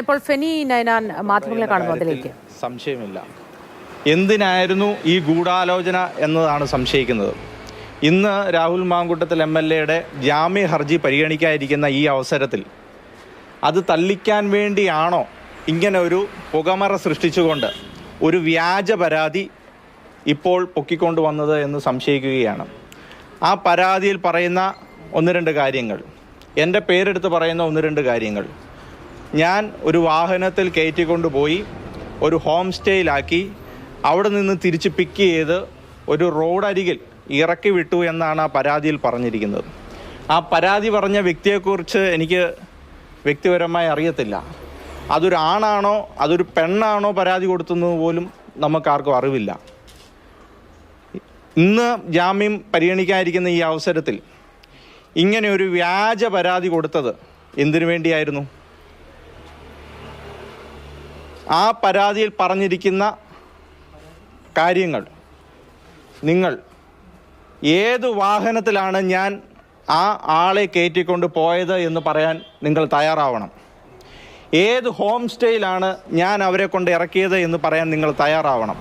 ഇപ്പോൾ ഫെനി നൈനാൻ മാധ്യമങ്ങളെ കാണുന്നതിലേക്ക് സംശയമില്ല. എന്തിനായിരുന്നു ഈ ഗൂഢാലോചന എന്നതാണ് സംശയിക്കുന്നത്. ഇന്ന് രാഹുൽ മാങ്കുട്ടത്തിൽ എം എൽ എയുടെ ജാമ്യ ഹർജി പരിഗണിക്കാതിരിക്കുന്ന ഈ അവസരത്തിൽ അത് തള്ളിക്കാൻ വേണ്ടിയാണോ ഇങ്ങനെ ഒരു പുകമറ സൃഷ്ടിച്ചുകൊണ്ട് ഒരു വ്യാജ പരാതി ഇപ്പോൾ പൊക്കിക്കൊണ്ട് വന്നത് എന്ന് സംശയിക്കുകയാണ്. ആ പരാതിയിൽ പറയുന്ന ഒന്ന് രണ്ട് കാര്യങ്ങൾ. എന്റെ പേരെടുത്ത് പറയുന്ന ഒന്ന് രണ്ട് കാര്യങ്ങൾ. ഞാൻ ഒരു വാഹനത്തിൽ കയറ്റിക്കൊണ്ടുപോയി ഒരു ഹോം സ്റ്റേയിലാക്കി അവിടെ നിന്ന് തിരിച്ച് പിക്ക് ചെയ്ത് ഒരു റോഡരികിൽ ഇറക്കി വിട്ടു എന്നാണ് ആ പരാതിയിൽ പറഞ്ഞിരിക്കുന്നത്. ആ പരാതി പറഞ്ഞ വ്യക്തിയെക്കുറിച്ച് എനിക്ക് വ്യക്തിപരമായി അറിയത്തില്ല. അതൊരു ആണാണോ അതൊരു പെണ്ണാണോ പരാതി കൊടുത്തുന്നത് പോലും നമുക്കാർക്കും അറിവില്ല. ഇന്ന് ജാമ്യം പരിഗണിക്കാതിരിക്കുന്ന ഈ അവസരത്തിൽ ഇങ്ങനെ ഒരു വ്യാജ പരാതി കൊടുത്തത് എന്തിനു വേണ്ടിയായിരുന്നു? ആ പരാതിയിൽ പറഞ്ഞിരിക്കുന്ന കാര്യങ്ങൾ നിങ്ങൾ ഏത് വാഹനത്തിലാണ് ഞാൻ ആ ആളെ കയറ്റിക്കൊണ്ട് പോയത് എന്ന് പറയാൻ നിങ്ങൾ തയ്യാറാവണം. ഏത് ഹോം സ്റ്റേയിലാണ് ഞാൻ അവരെ കൊണ്ട് ഇറക്കിയത് എന്ന് പറയാൻ നിങ്ങൾ തയ്യാറാവണം.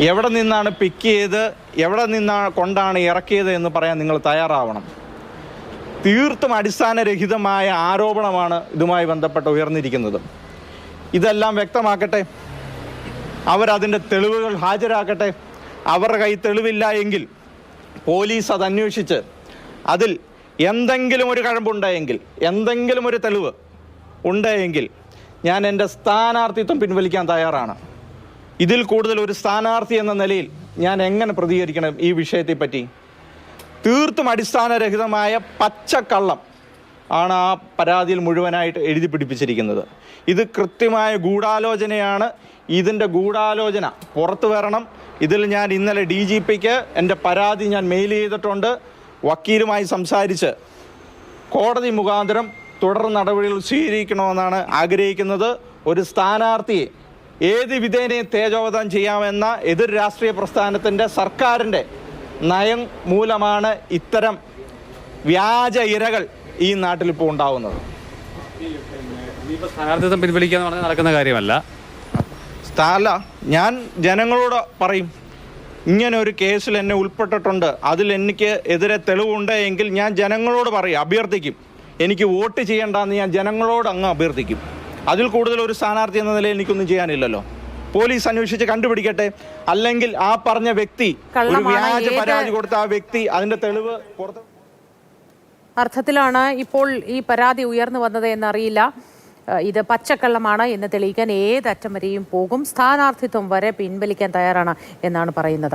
എവിടെ നിന്നാണ് പിക്ക് ചെയ്ത് എവിടെ നിന്നാണ് കൊണ്ടാണ് ഇറക്കിയത് എന്ന് പറയാൻ നിങ്ങൾ തയ്യാറാവണം. തീർത്തും അടിസ്ഥാനരഹിതമായ ആരോപണമാണ് ഇതുമായി ബന്ധപ്പെട്ട് ഉയർന്നിരിക്കുന്നത്. ഇതെല്ലാം വ്യക്തമാക്കട്ടെ. അവരതിന്റെ തെളിവുകൾ ഹാജരാക്കട്ടെ. അവരുടെ കൈ തെളിവില്ല എങ്കിൽ പോലീസ് അത് അന്വേഷിച്ച് അതിൽ എന്തെങ്കിലും ഒരു കഴമ്പുണ്ടായെങ്കിൽ എന്തെങ്കിലും ഒരു തെളിവ് ഉണ്ടായെങ്കിൽ ഞാൻ എന്റെ സ്ഥാനാർത്ഥിത്വം പിൻവലിക്കാൻ തയ്യാറാണ്. ഇതിൽ കൂടുതൽ ഒരു സ്ഥാനാർത്ഥി എന്ന നിലയിൽ ഞാൻ എങ്ങനെ പ്രതികരിക്കണം ഈ വിഷയത്തെ പറ്റി തീർത്തും അടിസ്ഥാനരഹിതമായ പച്ചക്കള്ളം ആണ് ആ പരാതിയിൽ മുഴുവനായിട്ട് എഴുതി പിടിപ്പിച്ചിരിക്കുന്നത്. ഇത് കൃത്യമായ ഗൂഢാലോചനയാണ്. ഇതിന്റെ ഗൂഢാലോചന പുറത്തു വരണം. ഇതിൽ ഞാൻ ഇന്നലെ ഡി ജി പിക്ക് എന്റെ പരാതി ഞാൻ മെയിൽ ചെയ്തിട്ടുണ്ട്. വക്കീലുമായി സംസാരിച്ച് കോടതി മുഖാന്തരം തുടർ നടപടികൾ സ്വീകരിക്കണമെന്നാണ് ആഗ്രഹിക്കുന്നത്. ഒരു സ്ഥാനാർത്ഥിയെ ഏത് വിധേനയും തേജോവധം ചെയ്യാമെന്ന എതിർ രാഷ്ട്രീയ പ്രസ്ഥാനത്തിന്റെ സർക്കാരിന്റെ നയം മൂലമാണ് ഇത്തരം വ്യാജ ഇരകൾ ഈ നാട്ടിൽ ഇപ്പോൾ ഉണ്ടാവുന്നത്. സ്ഥാനാർത്ഥിത്വം പിൻവലിക്കുക എന്ന് പറഞ്ഞാൽ നടക്കുന്ന കാര്യമല്ല. സ്ഥല ഞാൻ ജനങ്ങളോട് പറയും ഇങ്ങനെ ഒരു കേസിൽ എന്നെ ഉൾപ്പെട്ടിട്ടുണ്ട് അതിൽ എനിക്ക് എതിരെ തെളിവുണ്ട് എങ്കിൽ ഞാൻ ജനങ്ങളോട് പറയും അഭ്യർത്ഥിക്കും. എനിക്ക് വോട്ട് ചെയ്യേണ്ടെന്ന് ഞാൻ ജനങ്ങളോട് അങ്ങ് അഭ്യർത്ഥിക്കും. അതിൽ കൂടുതൽ ഒരു സ്ഥാനാർത്ഥി എന്ന നിലയിൽ എനിക്കൊന്നും ചെയ്യാനില്ലല്ലോ. പോലീസ് അന്വേഷിച്ച് കണ്ടുപിടിക്കട്ടെ. അല്ലെങ്കിൽ ആ പറഞ്ഞ വ്യക്തി ഒരു. വ്യാജ പരാതി കൊടുത്ത ആ വ്യക്തി അതിന്റെ തെളിവ് പുറത്ത് അർത്ഥത്തിലാണ് ഇപ്പോൾ ഈ പരാതി ഉയർന്നു വന്നത് എന്നറിയില്ല. ഇത് പച്ചക്കള്ളമാണ് എന്ന് തെളിയിക്കാൻ ഏതറ്റം വരെയും പോകും. സ്ഥാനാർത്ഥിത്വം വരെ പിൻവലിക്കാൻ തയ്യാറാണ് എന്നാണ് പറയുന്നത്.